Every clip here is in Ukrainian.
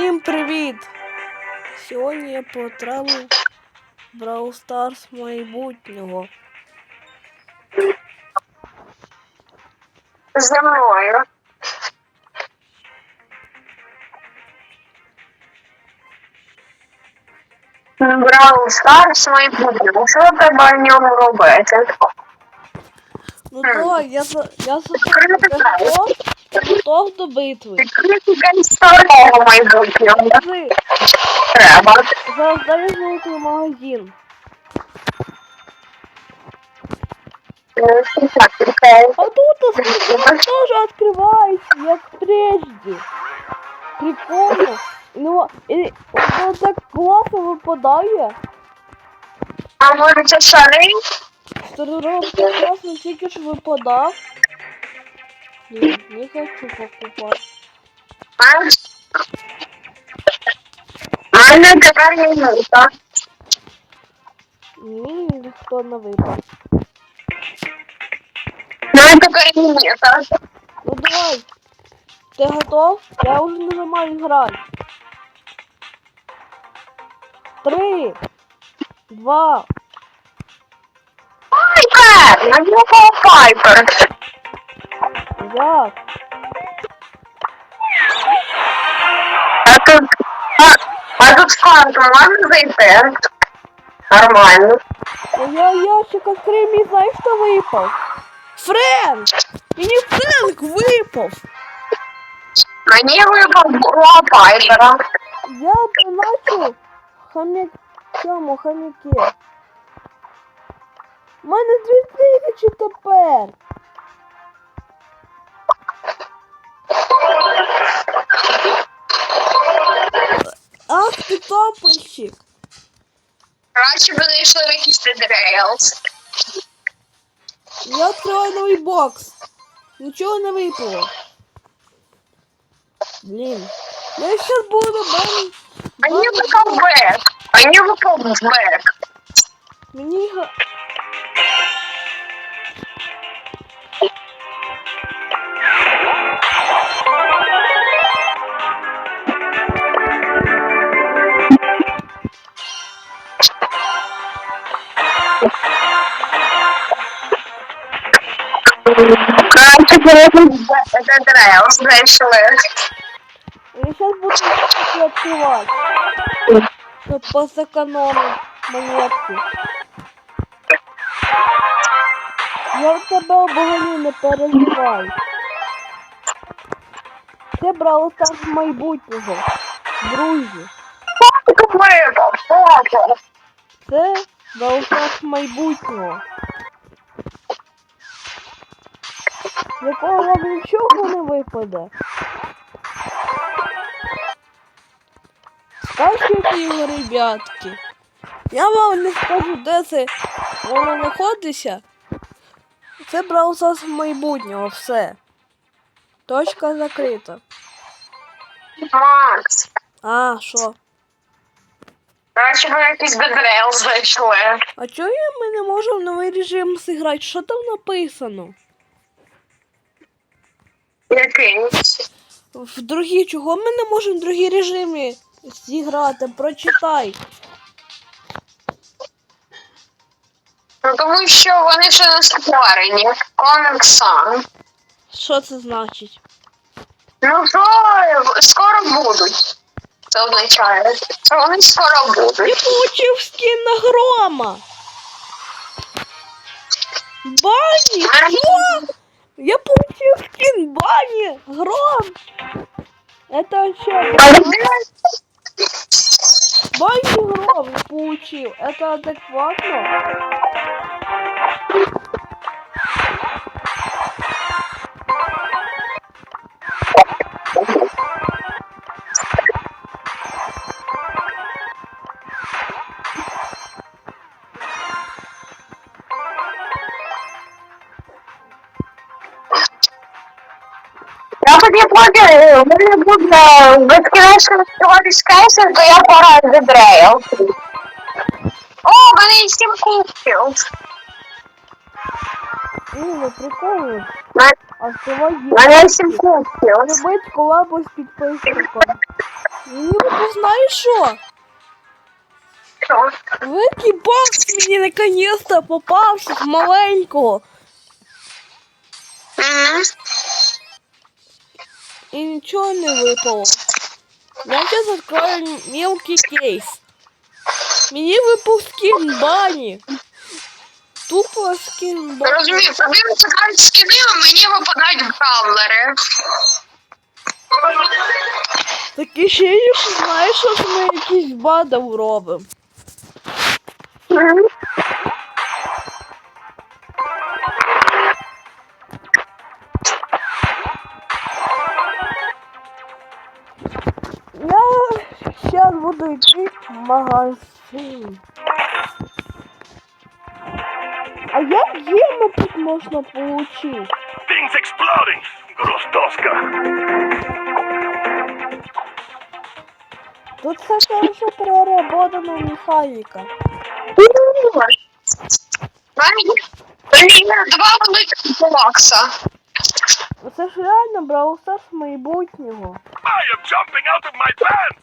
Всім привіт! Сьогодні я потрапив в Brawl Stars майбутнього. За мною. Браул Старс майбутньому. Що треба в ньому робити? Ну давай, я за я за Відкрити я сайт. готов, до битви. Скажи, Треба. золотий магазин. Що. А тут тоже открывается, як прежде. Прикольно. Ну, і воно так класно випадає. А може це шарий? Старороб класно тільки ж випадав. Ні, не хочу покупати. А? А не тепер не можна. Ні, ніхто не випав. Ну, тепер не можна. Ну давай. Ти готов? Я уже нажимаю играть. Три, два, Пайпер! На Пайпер. Як? А тут... А, а тут фанка можна зайти? Нормально. Ну я ящик открив, мені знаєш, що випав? Френк! Мені Френк випав! Мені випав була Пайпера. Я доначу хомяк... цьому хомяки. У мене дві тисячі тепер. Ах ти топальщик. Краще б не йшли в якийсь. Я відкриваю новий бокс. Нічого не випало. Блін. Я щас буду бан... Мені випав бек. Мені випав бек. Мені його... Краще б не в Рейлс зайшли. Я сейчас буду таки открывать. Чтоб посэкономить монетки. Я в тебе обговорю, не переживай. Це Brawl Stars майбутнього. Друзі, це Brawl Stars майбутнього. Якого вам нічого не випаде. Скачуйте його, ребятки. Я вам не скажу, де це воно знаходиться. Це Stars майбутнього, все. Точка закрита. Макс. А, що? Б якийсь Рейлс зайшли. А чого ми не можемо в новий режим зіграти? Що там написано? Який? В другі, чого ми не можемо в другі режимі зіграти? Прочитай. Ну тому що вони ще не створені. Sun. Що це значить? Ну то скоро будуть. Це означає. Що вони скоро Я будуть. получив скін на грома. Бані? Я получил скин Бани! Гром! Это? Але Бани Гром получил. Это адекватно? Поки в мене буде безкінечно співатись кейсер, то я пора з О, мене сім кубків. Ну, ну прикольно. А У мене 7 кубків. Робить колабу з підписчиком. Ну, ти знаєш що? Великий бокс мені наконец-то попався маленького. І нічого не випало. Я зараз відкрою мелкий кейс. Мені випав скін бані. Тупо скін бані. Розумію, проблема цікавить скини, а мені випадають бравлери. Таке ще що знаєш, що ми якісь бадав робимо. Буду йти в магазин. А як гему тут можна получити? Things exploding! Грустовка. Тут все хорошо проработана механіка. Мені два великих бокса. Це ж реально Brawl Stars майбутнього. I am jumping out of my pants!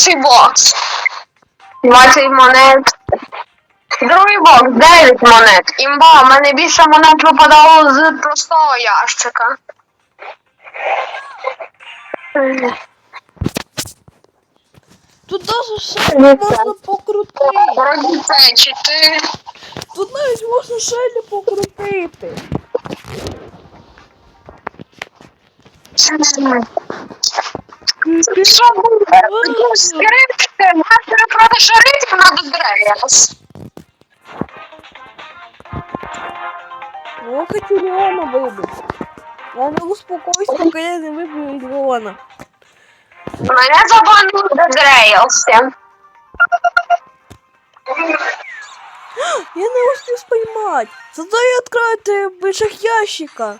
Перший бокс. 20 монет. Другий бокс 9 монет. Імба, в мене більше монет випадало з простого ящика. Тут даже шелі можна покрутити. Це 4. Тут навіть можна шелі покрутити. Що буде? Скрипти, мастер проти шарифів надо Дрейс. Я хочу Леона вибити. Я не успокоюсь, поки я не виб'ю Леона. Мене забанили до Дрейсі. Я не успів споймать. Зато я відкрию в більших ящика.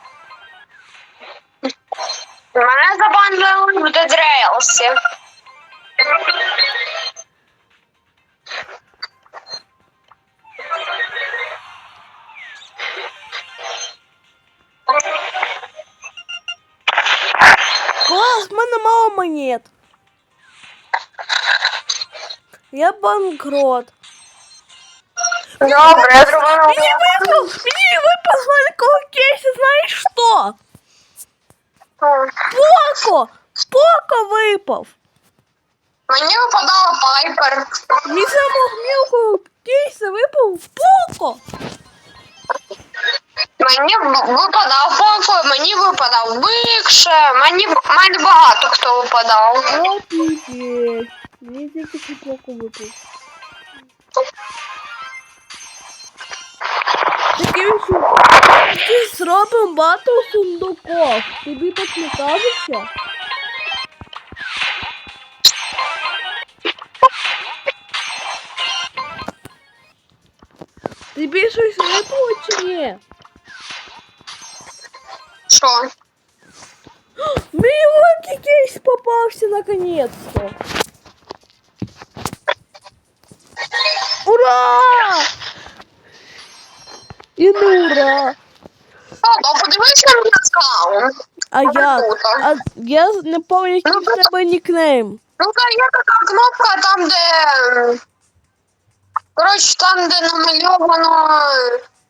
Мене забанили в Дедрейлсі. Клас, в мене мало монет. Я банкрот. Добре, я зробила. Мені випав, мені випав з маленького кейсу, знаєш що? Поко! Поко випав! Мені випадала Пайпер. Мені самого мілкого кейсу випав Поко! Мені в- випадав Поко, мені випадав Бикше, мені мене багато хто випадав. О, піпець. Мені тільки що Поко випав. Таким що ти зробимо батл сундуков. Тобі так не кажеться? Тобі щось випало чи ні? Що? Мій великий кейс попався наконец-то. Ура! І не ура! Ну подивись на мій аккаунт. А я, а я не пам'ятаю, який в тебе нікнейм. Ну, та є така кнопка там, де. Коротше, там, де намальовано.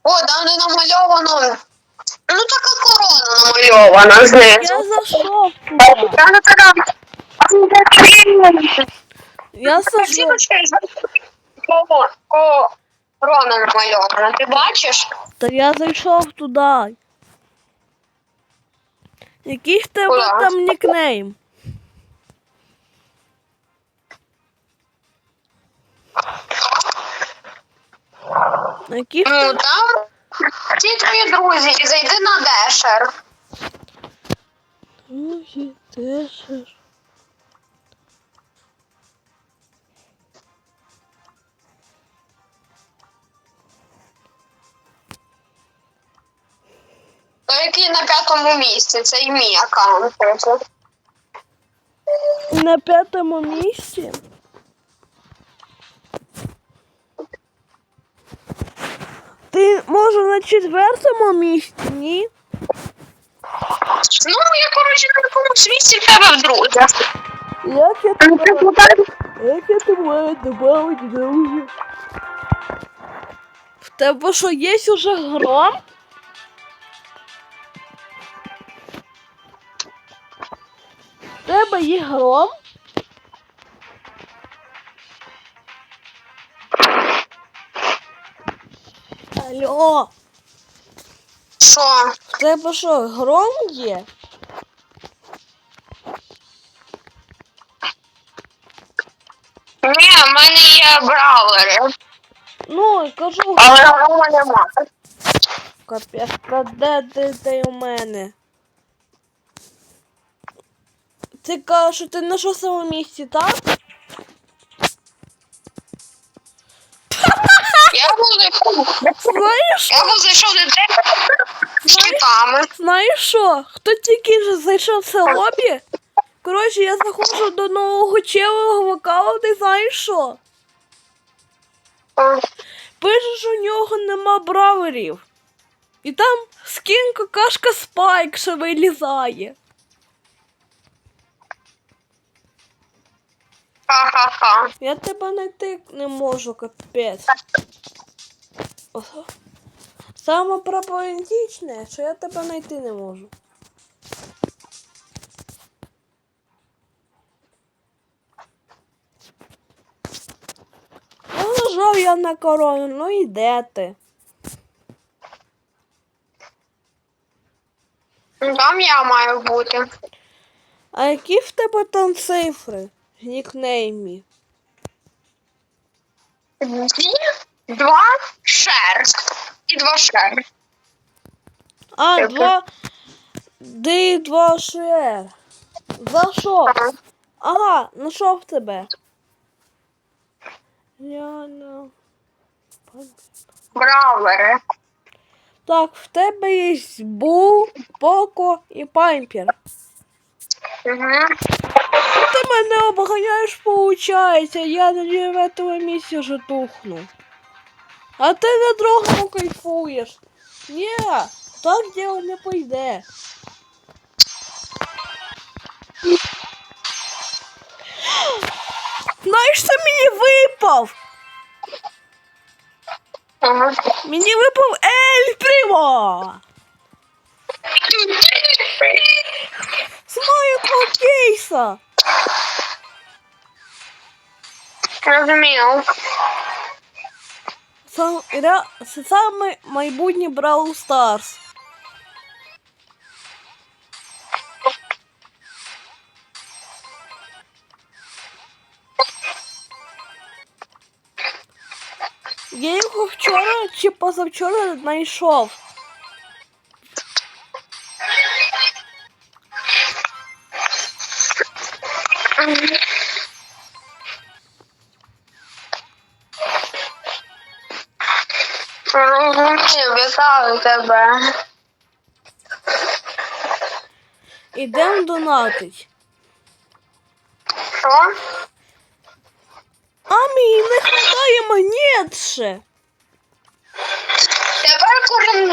О, там, де намальовано. Ну, така корона намальована Я знизу. зайшов туди. Я не така. Я зайшов. Корона намальована, ти бачиш? Та я зайшов туди. Який в тебе Куда? там нікнейм? Який в Ну, тебе? там ті твої друзі, і зайди на дешер. Друзі, тешер. Той, який на п'ятому місці, це і мій аккаунт. просто. На п'ятому місці. Ти може на четвертому місці, ні? Ну, я, коротше, на якомусь місці в тебе в друзях. Як я Ну, тебе, як я тебе добавить друзі? В тебе що, є уже гром? Тебе є гром? Алло, Що? тебе що, гром є? Ні, в мене є браулери. Ну, кажу, Але грома нема. Капець, та де ти, ти у мене? Ти кажеш, що ти на шостому місці, так? Я був зайшов. Знаєш, Я був зайшов тебе з знаєш що? Хто тільки ж зайшов в це лобі? Коротше, я заходжу до нового чела в аккаунт і знаєш що? Пише, що у нього нема браверів. І там скін какашка спайк, що вилізає. Ха-ха-ха. Я тебе знайти не можу, капець. Саме проблематичне, що я тебе знайти не можу. Ну, нажав я на корону, ну і де ти? Там я маю бути. А які в тебе там цифри? Нікнеймі. Дві, два шер. І два шер. А, два. Ди два шер. За що? Ага. Знайшов тебе. Я не... Браулери. Так, в тебе є Бул, Поко і Пампер. Угу. Ти мене обганяєш, получається, я на дев'ятому місці вже тухну. А ти на другому кайфуєш. Ні, так діло не пойде. Знаєш, що мені випав? Мені випав Ель Примо! З моєго кейса! Розумію. Сам, ре, саме майбутнє Бравл Старс. Я його вчора чи позавчора знайшов. тебе. Ідем донатить. Що? А мені не хватає монет ще. Тепер кожен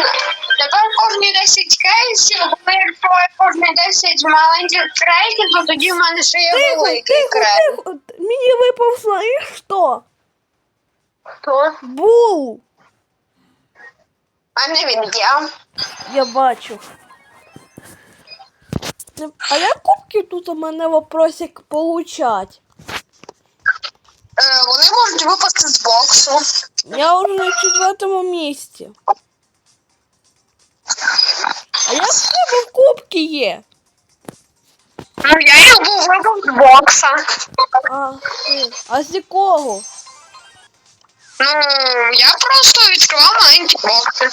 тепер кожні 10 кейсів, бо якщо я кожні 10 маленьких крейтів, то тоді в мене ще є Тихо, великий тихо, крейт. тихо. Мені випав, знаєш хто? Хто? Бул. А не він є. Я бачу. А як кубки тут у мене вопросик получать? Е, вони можуть випасти з боксу. Я вже на четвертому місці. А як в тебе кубки є? Ну, я їх був випав з бокса. А, ти. а з якого? Ну, я просто відкривав маленькі бокси.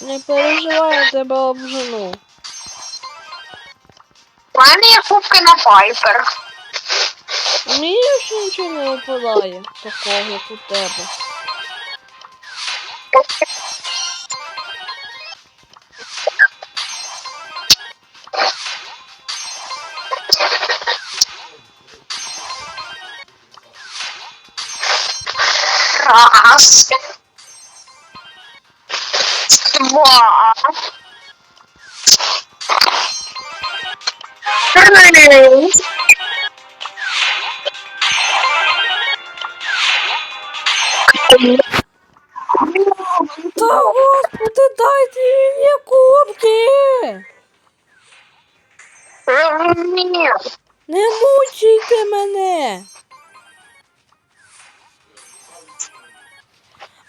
Не переживай, я тебе обжену. У мене є кубки на Пайпер. Мені ще нічого не випадає такого, як у тебе. Раз. Два. Три. Та господи, дайте мені кубки! Не мучайте мене!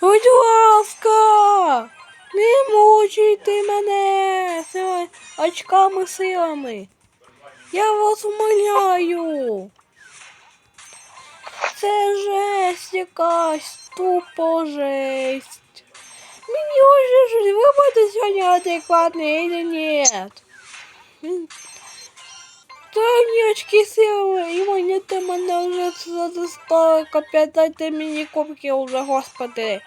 Будь ласка! Не мучайте мене очками силами! Я вас умоляю! Це жесть якась, тупо жесть! Мені уже ж ви будете сьогодні адекватний или нет? М, Та ні очки сили, і монети мене вже задостали, капець, мені кубки уже, господи.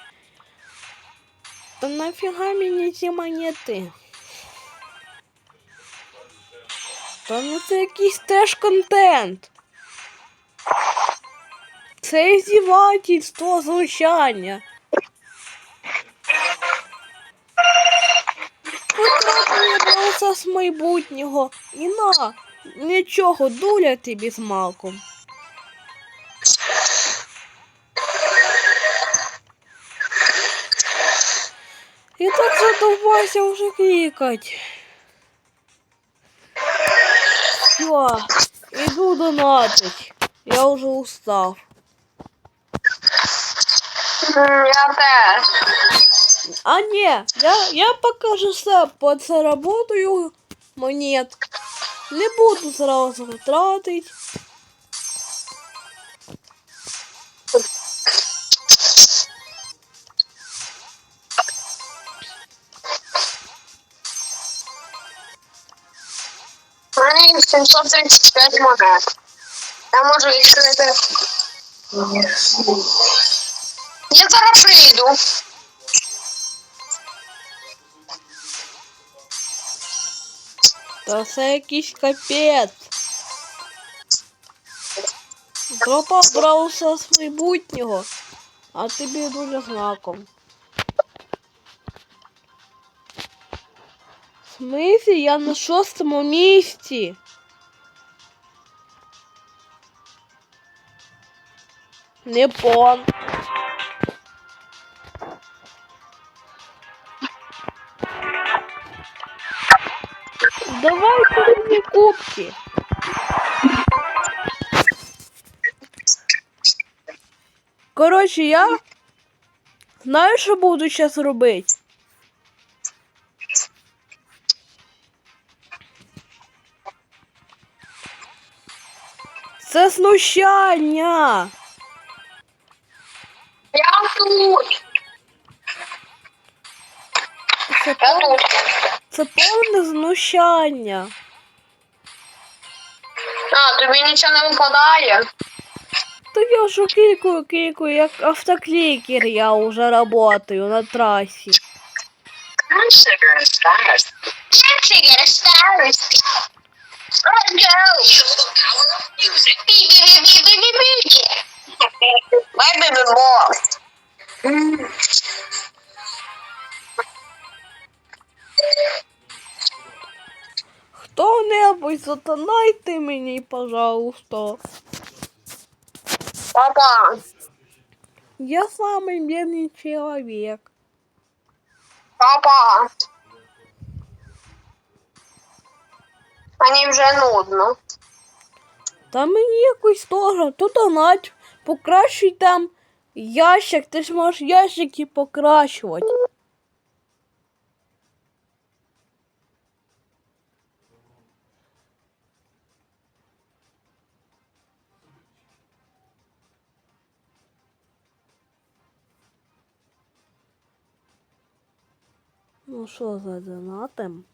Та нафіга мені ці монети? Та ну це якийсь теж контент. Це іздівательство, знущання. Потрапила з майбутнього. І на, нічого, дуля тобі з малком. І так задовбайся вже клікать. Все, іду донатить. Я вже устав. М, Я теж. А не, я, я пока же все подзаработаю монет. Не буду сразу тратить. Мені 735 монет. Я можу відкрити. Я зараз прийду. Та це якийсь капець. Пропав брався з майбутнього, а тобі дуже знаком. Смислі, я на шостому місці. Не пон. Давай мені кубки. Коротше, я знаю, що буду зараз робити. Знущання. Я тут. Це, Я пов- тут. це повне знущання. А, тобі нічого не випадає. Та я ж клікаю, клікаю, як автоклікер я вже работаю на трасі. Let's go. Beep, beep, beep, beep, beep, beep, beep. My baby boss. Хто-небудь затонайте мені, пожалуйста. Папа, Я самый бедный человек. папа. Мені вже нудно. Та мені якось теж, то донать, покращуй там ящик, ти ж можеш ящики покращувати. Ну що за донатим?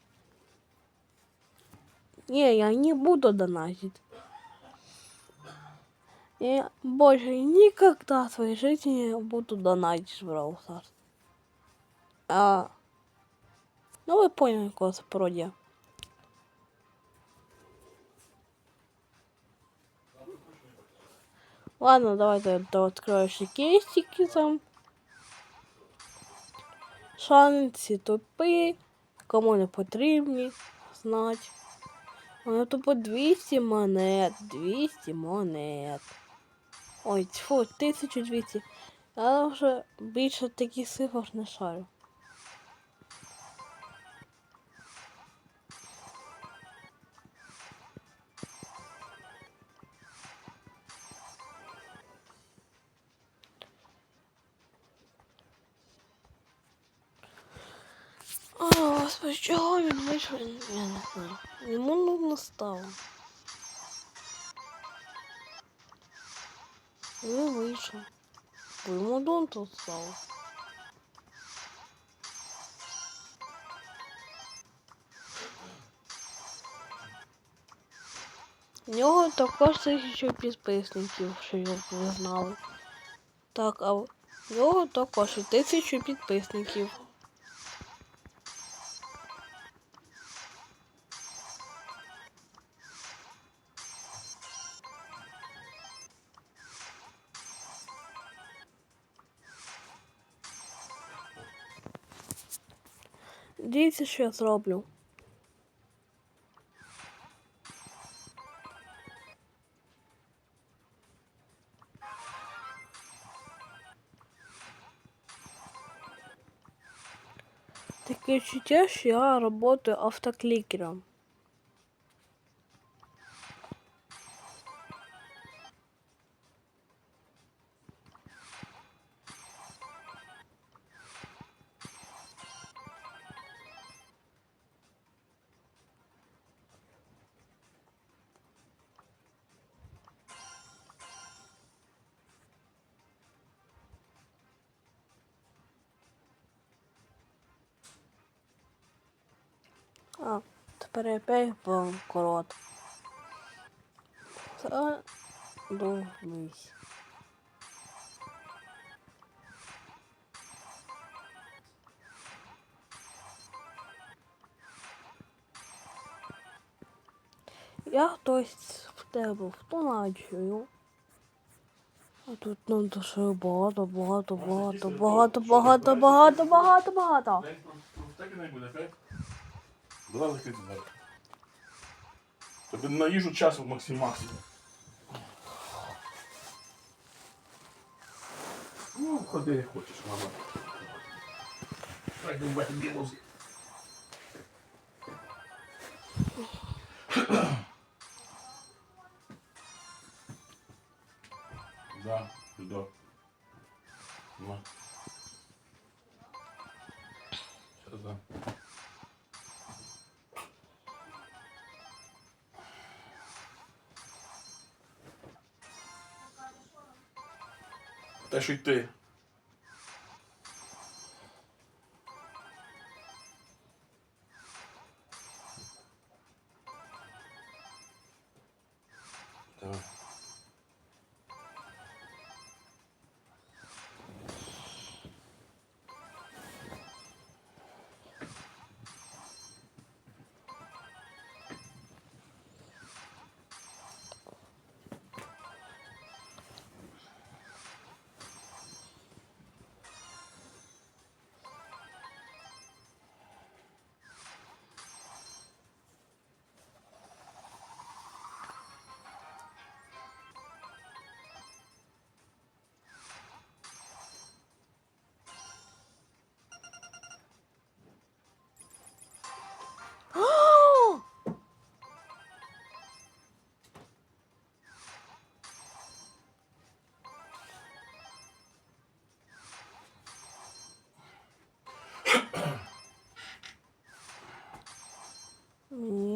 Не, я не буду донатить. Я больше никогда в своей жизни не буду донатить в Brawl Stars. А, ну вы поняли, господи. Ладно, давайте дооткрою ще кейсики там. Шанці тупі, кому не потрібні знать. У мене тупо 200 монет, 200 монет. Ой, тьфу, 1200. Я вже більше таких цифр не шарю. Господи, чого він вийшов? Я не знаю. Йому нудно стало. Він вийшов. Бо йому нудно стало. У нього також тисячу підписників, що його ви знали. Так, а в нього також і тисячу підписників. Дивіться, що я зроблю. Таке відчуття, що я працюю автоклікером. А, тепер я опять банкрот. Це думись. Я хтось в тебе втоначую. А тут нам дуже багато, багато, багато, багато, багато, багато, багато, багато. Так і не буде, окей? Давай закрити двері. Тобі на їжу часу максим максимум. Ну, ходи як хочеш, мама. Так, думай, білози. Chutei.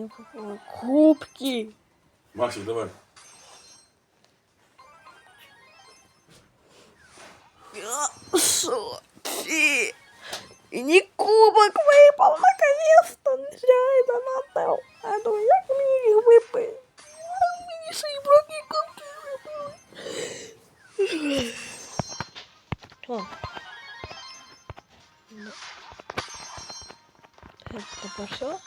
Мені попали кубки. Максик, давай. Що? Фі. І не кубок випав, наконец-то. Нечайно надав. А то як мені їх випити? А Мені ще й броки кубки випали. О. Ну. Це тепер все?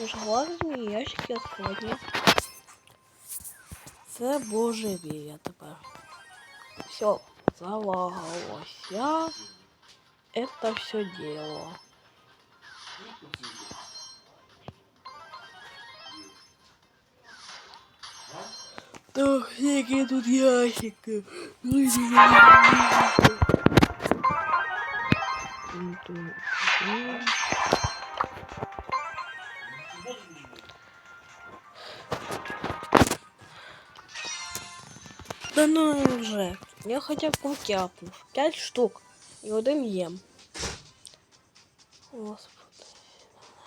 Уже ладно, ящики открыть, нет? Це божевілля тепер. Все, залагалося. Это все дело. Так, які тут ящики. Да ну вже. Я хоча б купляпнув. П'ять штук. І один їм. Господи,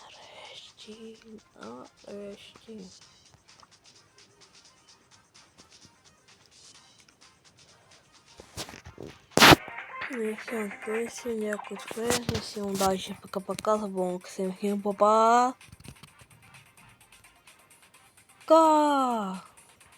нарешті, нарешті. Ну все, песня, дякую, Фрезі, всім удачі, пока-пока, забув, всім па-па. Ка!